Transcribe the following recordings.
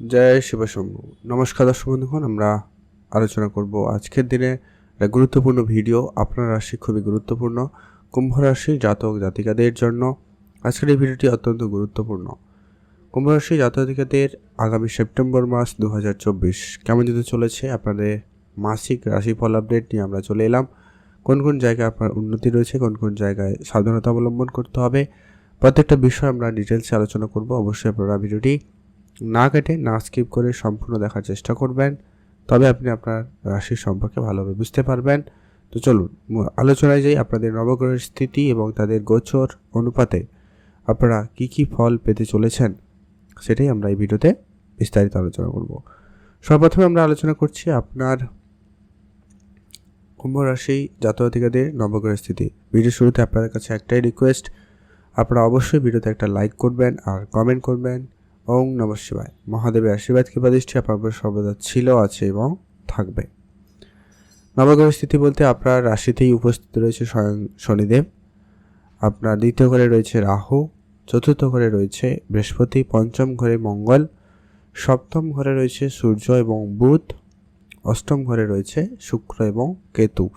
জয় শিবশম্ভু। নমস্কার দর্শক বন্ধুগণ, আমরা আলোচনা করব আজকের দিনে একটা গুরুত্বপূর্ণ ভিডিও। আপনার রাশি খুবই গুরুত্বপূর্ণ। কুম্ভ রাশি জাতক জাতিকাদের জন্য আজকের এই ভিডিওটি অত্যন্ত গুরুত্বপূর্ণ। কুম্ভ রাশি জাতক জাতিকাদের আগামী সেপ্টেম্বর মাস দু হাজার চব্বিশ কেমন যেতে চলেছে? আপনাদের মাসিক রাশিফল আপডেট নিয়ে আমরা চলে এলাম। কোন কোন জায়গায় আপনার উন্নতি রয়েছে? কোন কোন জায়গায় সাবধানতা অবলম্বন করতে হবে? প্রত্যেকটা বিষয় আমরা ডিটেলসে আলোচনা করব। অবশ্যই আপনারা ভিডিওটি না কেটে, না স্কিপ করে সম্পূর্ণ দেখার চেষ্টা করবেন। তবে আপনি আপনার রাশির সম্পর্কে ভালোভাবে বুঝতে পারবেন। তো চলুন আলোচনায় যাই। আপনাদের নবগ্রহের স্থিতি এবং তাদের গোচর অনুপাতে আপনারা কি কি ফল পেতে চলেছেন, সেটাই আমরা এই ভিডিওতে বিস্তারিত আলোচনা করব। সর্বপ্রথমে আমরা আলোচনা করছি আপনার কুম্ভ রাশি জাতকাধিকাদের নবগ্রহের স্থিতি। ভিডিও শুরুতে আপনাদের কাছে একটাই রিকোয়েস্ট আপনারা অবশ্যই ভিডিওতে একটা লাইক করবেন আর কমেন্ট করবেন। ওং নম শিবায়। মহাদেবের আশীর্বাদ, কৃপা, দৃষ্টি আপনার সর্বদা ছিল, আছে এবং থাকবে। নবগ্রহ স্থিতি বলতে আপনার রাশিতেই উপস্থিত রয়েছে স্বয়ং শনিদেব। আপনার দ্বিতীয় ঘরে রয়েছে রাহু, চতুর্থ ঘরে রয়েছে বৃহস্পতি, পঞ্চম ঘরে মঙ্গল, সপ্তম ঘরে রয়েছে সূর্য এবং বুধ, অষ্টম ঘরে রয়েছে শুক্র এবং কেতু।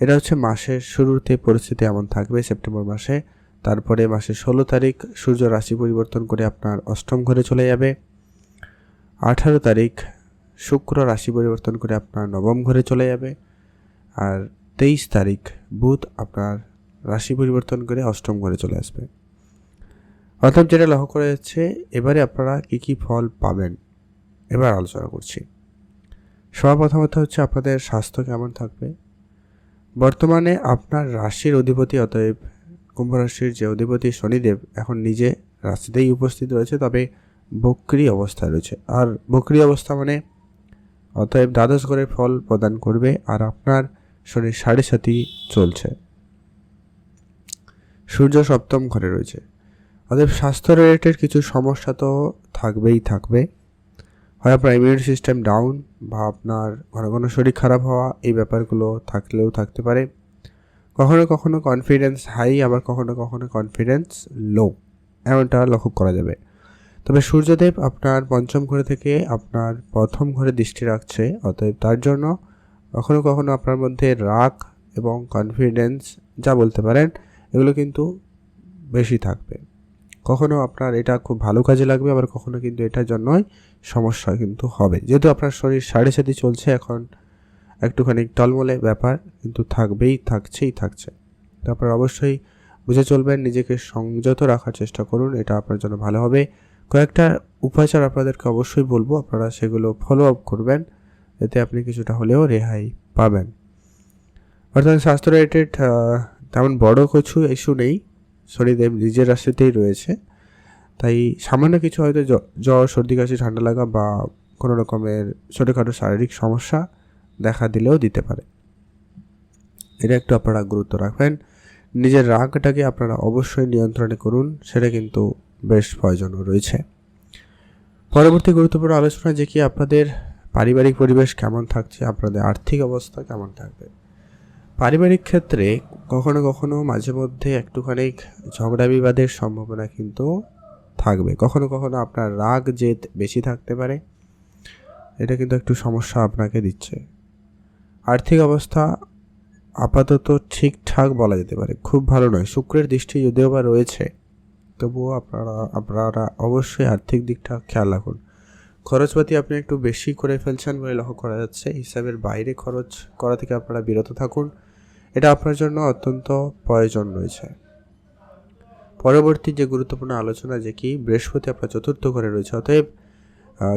এটা হচ্ছে মাসের শুরুতে পরিস্থিতি এমন থাকবে, সেপ্টেম্বর মাসে তারপরে মাসের ষোলো তারিখ সূর্য রাশি পরিবর্তন করে আপনার অষ্টম ঘরে চলে যাবে। আঠারো তারিখ শুক্র রাশি পরিবর্তন করে আপনার নবম ঘরে চলে যাবে। আর তেইশ তারিখ বুধ আপনার রাশি পরিবর্তন করে অষ্টম ঘরে চলে আসবে। অর্থাৎ যেটা লক্ষ্য করা যাচ্ছে, এবারে আপনারা কী কী ফল পাবেন, এবার আলোচনা করছি। সবার প্রথমত হচ্ছে আপনাদের স্বাস্থ্য কেমন থাকবে? বর্তমানে আপনার রাশির অধিপতি অতএব কুম্ভ রাশির যে অধিপতি শনিদেব এখন নিজে রাশিতেই উপস্থিত রয়েছে, তবে বক্রি অবস্থায় রয়েছে। আর বক্রি অবস্থা মানে অতএব দ্বাদশ ঘরের ফল প্রদান করবে আর আপনার শনির সাড়ে সাথী চলছে। সূর্য সপ্তম ঘরে রয়েছে। অতএব স্বাস্থ্য রিলেটেড কিছু সমস্যা তো থাকবেই, থাকবে। হয় আপনার ইমিউনিটি সিস্টেম ডাউন বা আপনার ঘন ঘন শরীর খারাপ হওয়া এই ব্যাপারগুলো থাকলেও থাকতে পারে। কখনো কখনো কনফিডেন্স হাই আবার কখনো কখনো কনফিডেন্স লো এমনটা লক্ষ্য করা যাবে। তবে সূর্যদেব আপনার পঞ্চম ঘরে থেকে আপনার প্রথম ঘরে দৃষ্টি রাখছে, অতএব তার জন্য কখনো কখনো আপনার মধ্যে রাগ এবং কনফিডেন্স যা বলতে পারেন, এগুলো কিন্তু বেশি থাকবে। কখনো আপনার এটা খুব ভালো কাজে লাগবে, আবার কখনো কিন্তু এটার জন্যই সমস্যা কিন্তু হবে। যেহেতু আপনার শরীর সাড়ে সাথে চলছে, এখন একটুখানি টলমলে ব্যাপার, কিন্তু থাকবেই, থাকছেই, থাকছে। তারপর অবশ্যই বুঝে চলবেন, নিজেকে সংযত রাখার চেষ্টা করুন, এটা আপনার জন্য ভালো হবে। কয়েকটা উপাচার আপনাদেরকে অবশ্যই বলব, আপনারা সেগুলো ফলো আপ করবেন, এতে আপনি কিছুটা হলেও রেহাই পাবেন। অর্থাৎ স্বাস্থ্য রিলেটেড তেমন বড় কিছু ইস্যু নেই। শনিদেব নিজের রাশিতেই রয়েছে। তাই সামান্য কিছু হয়তো জ্বর, সর্দি, কাশি, ঠান্ডা লাগা বা কোনো রকমের ছোটোখাটো শারীরিক সমস্যা দেখা দিলেও দিতে পারে। এটা একটু আপনারা গুরুত্ব রাখবেন। নিজের রাগটাকে আপনারা অবশ্যই নিয়ন্ত্রণে করুন, সেটা কিন্তু বেশ প্রয়োজনও রয়েছে। পরবর্তী গুরুত্বপূর্ণ আলোচনা যে কি আপনাদের পারিবারিক পরিবেশ কেমন থাকছে, আপনাদের আর্থিক অবস্থা কেমন থাকবে। পারিবারিক ক্ষেত্রে কখনো কখনো মাঝে মধ্যে একটুখানি ঝগড়া বিবাদের সম্ভাবনা কিন্তু থাকবে। কখনো কখনো আপনার রাগ জেদ বেশি থাকতে পারে। এটা কিন্তু একটু সমস্যা আপনাকে দিচ্ছে। আর্থিক অবস্থা আপাতত ঠিকঠাক বলা যেতে পারে। খুব ভালো নয়। শুক্রের দৃষ্টি যদিও বা রয়েছে, তবুও আপনারা আপনারা অবশ্যই আর্থিক দিকটা খেয়াল রাখুন। খরচপাতি আপনি একটু বেশি করে ফেলছেন বলে লক্ষ্য করা যাচ্ছে। হিসাবের বাইরে খরচ করা থেকে আপনারা বিরত থাকুন। এটা আপনার জন্য অত্যন্ত প্রয়োজন রয়েছে। পরবর্তী যে গুরুত্বপূর্ণ আলোচনা, যে কি বৃহস্পতি আপনার চতুর্থ ঘরে রয়েছে, অতএব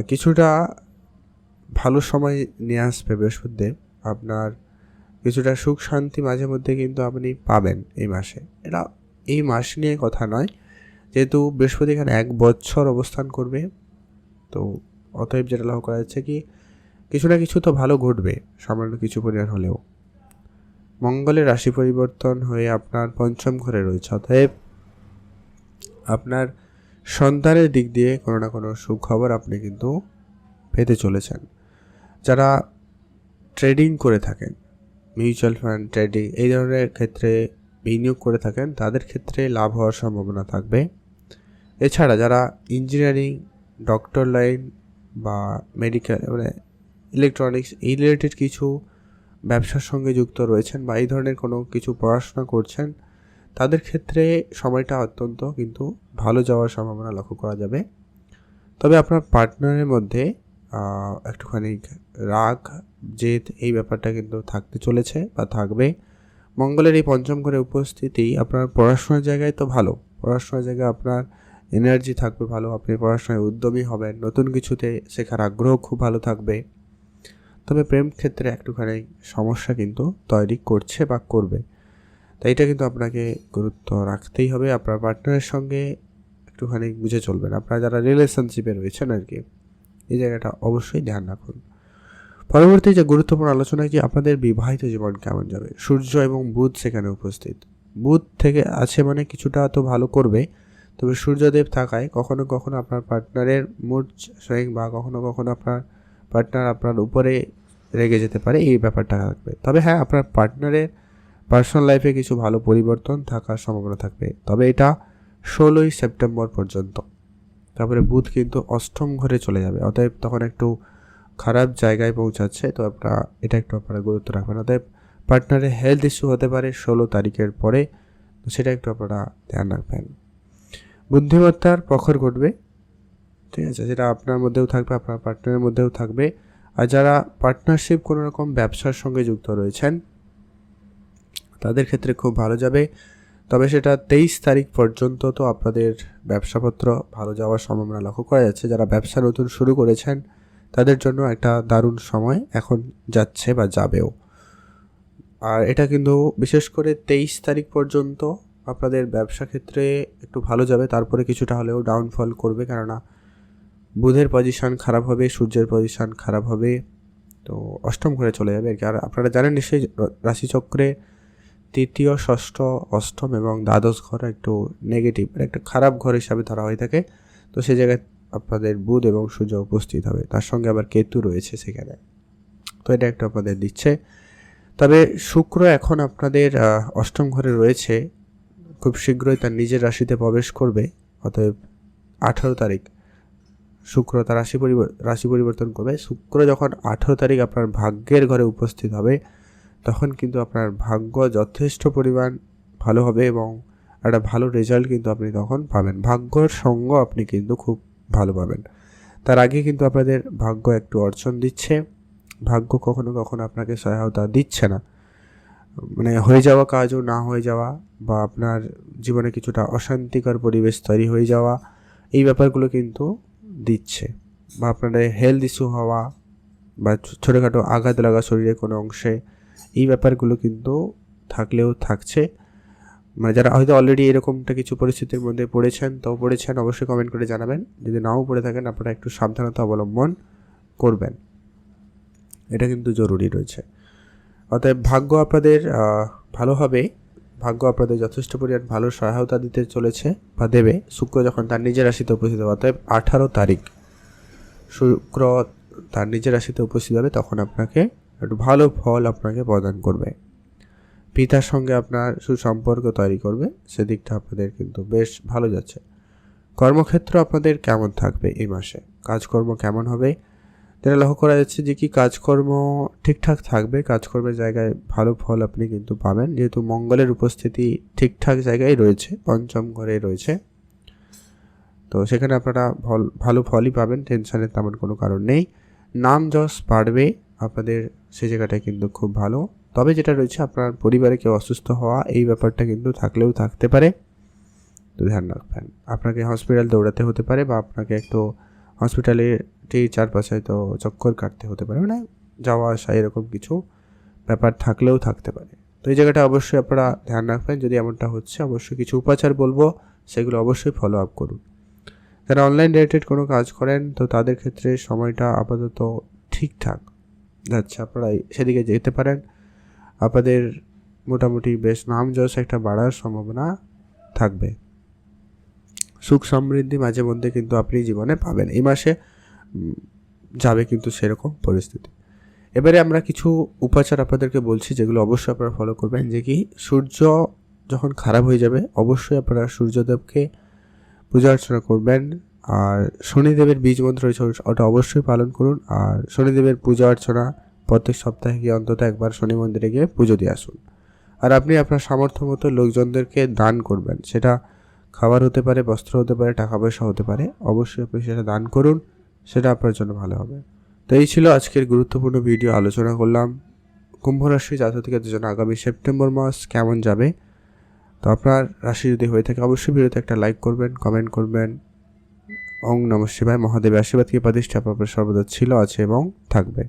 কিছুটা ভালো সময় নিয়ে আসবে বৃহস্পতিদেব আপনার কিছুটা সুখ শান্তি মাঝে মধ্যে কিন্তু আপনি পাবেন এই মাসে। এটা এই মাস নিয়ে কথা নয়, যেহেতু বৃহস্পতি এখানে এক বছর অবস্থান করবে, তো অতএব যেটা লক্ষ্য করা যাচ্ছে কি, কিছু না কিছু তো ভালো ঘটবে, সামান্য কিছু পরিমাণ হলেও। মঙ্গলের রাশি পরিবর্তন হয়ে আপনার পঞ্চম ঘরে রয়েছে, অতএব আপনার সন্তানের দিক দিয়ে কোনো না কোনো সুখবর আপনি কিন্তু পেতে চলেছেন। যারা ট্রেডিং করে থাকেন। মিউচুয়াল ফান্ড ট্রেডিং এই ধরনের ক্ষেত্রে বিনিয়োগ করে থাকেন, তাদের ক্ষেত্রে লাভ হওয়ার সম্ভাবনা থাকবে। এছাড়া যারা ইঞ্জিনিয়ারিং ডক্টর লাইন বা মেডিকেল মানে ইলেকট্রনিক্স এই রিলেটেড কিছু ব্যবসার সঙ্গে যুক্ত রয়েছেন বা এই ধরনের কোনো কিছু পড়াশোনা করছেন, তাদের ক্ষেত্রে সময়টা অত্যন্ত কিন্তু ভালো যাওয়ার সম্ভাবনা লক্ষ্য করা যাবে। তবে আপনার পার্টনারের মধ্যে একটুখানি রাগ, জেদ এই ব্যাপারটা কিন্তু থাকতে চলেছে বা থাকবে। মঙ্গলের এই পঞ্চম ঘরে উপস্থিতি আপনার পড়াশোনার জায়গায় তো ভালো। পড়াশোনার জায়গায় আপনার এনার্জি থাকবে ভালো, আপনি পড়াশোনায় উদ্যমী হবেন, নতুন কিছুতে শেখার আগ্রহ খুব ভালো থাকবে। তবে প্রেম ক্ষেত্রে একটুখানি সমস্যা কিন্তু তৈরি করছে বা করবে। তাই এটা কিন্তু আপনাকে গুরুত্ব রাখতেই হবে। আপনার পার্টনারের সঙ্গে একটুখানি বুঝে চলবেন। আপনারা যারা রিলেশনশিপে রয়েছেন আর কি। এই জায়গাটা অবশ্যই ধ্যান রাখুন। পরবর্তী যে গুরুত্বপূর্ণ আলোচনা কি আপনাদের বিবাহিত জীবন কেমন যাবে? সূর্য এবং বুধ সেখানে উপস্থিত। বুধ থেকে আছে মানে কিছুটা তো ভালো করবে, তবে সূর্যদেব থাকায় কখনো কখনো আপনার পার্টনারের মুড সুইং বা কখনো কখনো আপনার পার্টনার আপনার উপরে রেগে যেতে পারে, এই ব্যাপারটা থাকবে। তবে হ্যাঁ আপনার পার্টনারের পার্সোনাল লাইফে কিছু ভালো পরিবর্তন থাকার সম্ভাবনা থাকবে। তবে এটা ষোলোই সেপ্টেম্বর পর্যন্ত। তারপরে বুধ কিন্তু অষ্টম ঘরে চলে যাবে। অতএব তখন একটু খারাপ জায়গায় পৌঁছাচ্ছে, তো আপনারা এটা একটু আপনারা গুরুত্ব রাখবেন। অতএব পার্টনারের হেলথ ইস্যু হতে পারে ষোলো তারিখের পরে, তো সেটা একটু আপনারা ধ্যান রাখবেন। বুদ্ধিমত্তার প্রখর ঘটবে, ঠিক আছে? যেটা আপনার মধ্যেও থাকবে, আপনার পার্টনারের মধ্যেও থাকবে। আর যারা পার্টনারশিপ কোনো রকম ব্যবসার সঙ্গে যুক্ত রয়েছেন, তাদের ক্ষেত্রে খুব ভালো যাবে। তবে সেটা তেইশ তারিখ পর্যন্ত তো আপনাদের ব্যবসাপত্র ভালো যাওয়ার সম্ভাবনা লক্ষ্য করা যাচ্ছে। যারা ব্যবসা নতুন শুরু করেছেন, তাদের জন্য একটা দারুণ সময় এখন যাচ্ছে বা যাবেও। আর এটা কিন্তু বিশেষ করে তেইশ তারিখ পর্যন্ত আপনাদের ব্যবসা ক্ষেত্রে একটু ভালো যাবে, তারপরে কিছুটা হলেও ডাউনফল করবে, কেননা বুধের পজিশান খারাপ হবে, সূর্যের পজিশান খারাপ হবে, তো অষ্টম ঘরে চলে যাবে আর আপনারা জানেন নিশ্চয়ই রাশিচক্রে তৃতীয় ষষ্ঠ, অষ্টম এবং দ্বাদশ ঘর একটু নেগেটিভ মানে একটা খারাপ ঘর হিসাবে ধরা হয়ে থাকে। তো সেই জায়গায় আপনাদের বুধ এবং সূর্য উপস্থিত হবে। তার সঙ্গে আবার কেতু রয়েছে সেখানে। তো এটা একটু আপনাদের দিচ্ছে। তবে শুক্র এখন আপনাদের অষ্টম ঘরে রয়েছে। খুব শীঘ্রই তার নিজের রাশিতে প্রবেশ করবে। অতএব আঠারো তারিখ শুক্র তার রাশি রাশি পরিবর্তন করবে। শুক্র যখন আঠারো তারিখ আপনার ভাগ্যের ঘরে উপস্থিত হবে তখন কিন্তু আপনার ভাগ্য যথেষ্ট পরিমাণ ভালো হবে এবং একটা ভালো রেজাল্ট কিন্তু আপনি তখন পাবেন। ভাগ্যর সঙ্গ আপনি কিন্তু খুব ভালো পাবেন। তার আগে কিন্তু আপনাদের ভাগ্য একটু অর্জন দিচ্ছে। ভাগ্য কখনো কখনো আপনাকে সহায়তা দিচ্ছে না। মানে হয়ে যাওয়া কাজও না হয়ে যাওয়া বা আপনার জীবনে কিছুটা অশান্তিকর পরিবেশ তৈরি হয়ে যাওয়া, এই ব্যাপারগুলো কিন্তু দিচ্ছে। বা আপনাদের হেলথ ইস্যু হওয়া বা ছোটোখাটো আঘাত লাগা শরীরের কোনো অংশে এই ব্যাপারগুলো কিন্তু থাকলেও থাকছে। মানে যারা হয়তো অলরেডি এরকমটা কিছু পরিস্থিতির মধ্যে পড়েছেন, তো পড়েছেন, অবশ্যই কমেন্ট করে জানাবেন। যদি নাও পড়ে থাকেন, আপনারা একটু সাবধানতা অবলম্বন করবেন। এটা কিন্তু জরুরি রয়েছে। অতএব ভাগ্য আপনাদের ভালো হবে। ভাগ্য আপনাদের যথেষ্ট পরিমাণ ভালো সহায়তা দিতে চলেছে বা দেবে। শুক্র যখন তার নিজের রাশিতে উপস্থিত হবে, অতএব আঠারো তারিখ শুক্র তার নিজের রাশিতে উপস্থিত হবে, তখন আপনাকে একটু ভালো ফল আপনাকে প্রদান করবে। পিতার সঙ্গে আপনার সুসম্পর্ক তৈরি করবে, সেদিকটা আপনাদের কিন্তু বেশ ভালো যাচ্ছে। কর্মক্ষেত্র আপনাদের কেমন থাকবে এই মাসে? কাজকর্ম কেমন হবে? যেটা লক্ষ্য করা যাচ্ছে যে কি কাজকর্ম ঠিকঠাক থাকবে, কাজকর্মের জায়গায় ভালো ফল আপনি কিন্তু পাবেন। যেহেতু মঙ্গলের উপস্থিতি ঠিকঠাক জায়গায় রয়েছে, পঞ্চম ঘরে রয়েছে। তো সেখানে আপনারা ভালো ফলই পাবেন, টেনশনের তেমন কোনো কারণ নেই। নাম যশ বাড়বে, আপনাদের সে জায়গাটা কিন্তু খুব ভালো। তবে যেটা রয়েছে, আপনার পরিবারে কেউ অসুস্থ হওয়া, এই ব্যাপারটা কিন্তু থাকলেও থাকতে পারে। তো ধ্যান রাখবেন। আপনাকে হসপিটাল দৌড়াতে হতে পারে বা আপনাকে একটু হসপিটালে চারপাশে হয়তো চক্কর কাটতে হতে পারে মানে যাওয়া আসা এরকম কিছু ব্যাপার থাকলেও থাকতে পারে। তো এই জায়গাটা অবশ্যই আপনারা ধ্যান রাখবেন। যদি এমনটা হচ্ছে, অবশ্যই কিছু উপাচার বলব, সেগুলো অবশ্যই ফলো আপ করুন। যারা অনলাইন রিলেটেড কোনো কাজ করেন, তো তাদের ক্ষেত্রে সময়টা আপাতত ঠিকঠাক। যাচ্ছে আপনারা সেদিকে যেতে পারেন। আপনাদের মোটামুটি বেশ নাম যশ একটা বাড়ার সম্ভাবনা থাকবে। সুখ সমৃদ্ধি মাঝে মধ্যে কিন্তু আপনি জীবনে পাবেন। এই মাসে যাবে কিন্তু সেরকম পরিস্থিতি। এবারে আমরা কিছু উপাচার আপনাদেরকে বলছি, যেগুলো অবশ্যই আপনারা ফলো করবেন, যে কি সূর্য যখন খারাপ হয়ে যাবে, অবশ্যই আপনারা সূর্যদেবকে পূজা অর্চনা করবেন। আর শনিদেবের বীজ মন্ত্র ওটা অবশ্যই পালন করুন। আর শনিদেবের পূজা অর্চনা প্রত্যেক সপ্তাহে গিয়ে অন্তত একবার শনি মন্দিরে গিয়ে পুজো দিয়ে আসুন। আর আপনি আপনার সামর্থ্য মতো লোকজনদেরকে দান করবেন। সেটা খাবার হতে পারে, বস্ত্র হতে পারে, টাকা পয়সা হতে পারে, অবশ্যই আপনি সেটা দান করুন, সেটা আপনার জন্য ভালো হবে। তো এই ছিল আজকের গুরুত্বপূর্ণ ভিডিও, আলোচনা করলাম। কুম্ভ রাশি জাতকের জন্য আগামী সেপ্টেম্বর মাস কেমন যাবে? তো আপনার রাশি যদি হয়ে থাকে, অবশ্যই ভিডিওতে একটা লাইক করবেন, কমেন্ট করবেন। ওং নম শিবায়। মহাদেবের আশীর্বাদ কি প্রতিষ্ঠা সর্বদা ছিল আছে এবং থাকবে।